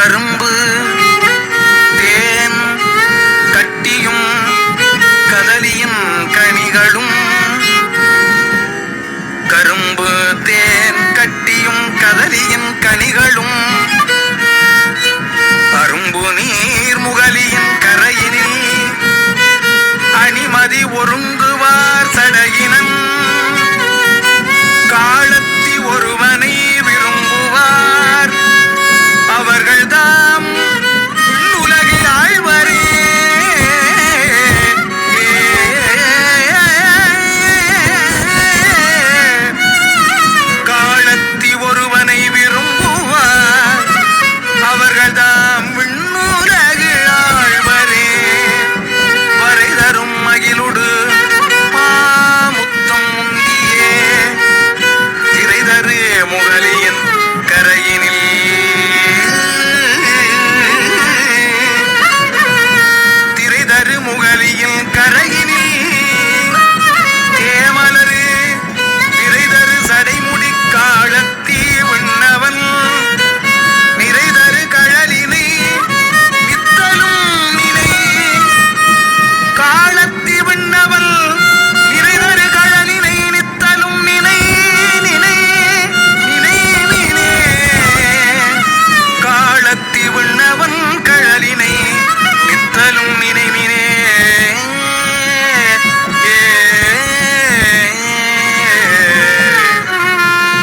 கரும்பு தேன் கட்டியும் கதலியின் கனிகளும். கரும்பு தேன் கட்டியும் கதலியின் கனிகளும். அரும்பு நீர் முகலியின் கரையினில் அணிமதி ஒருங்க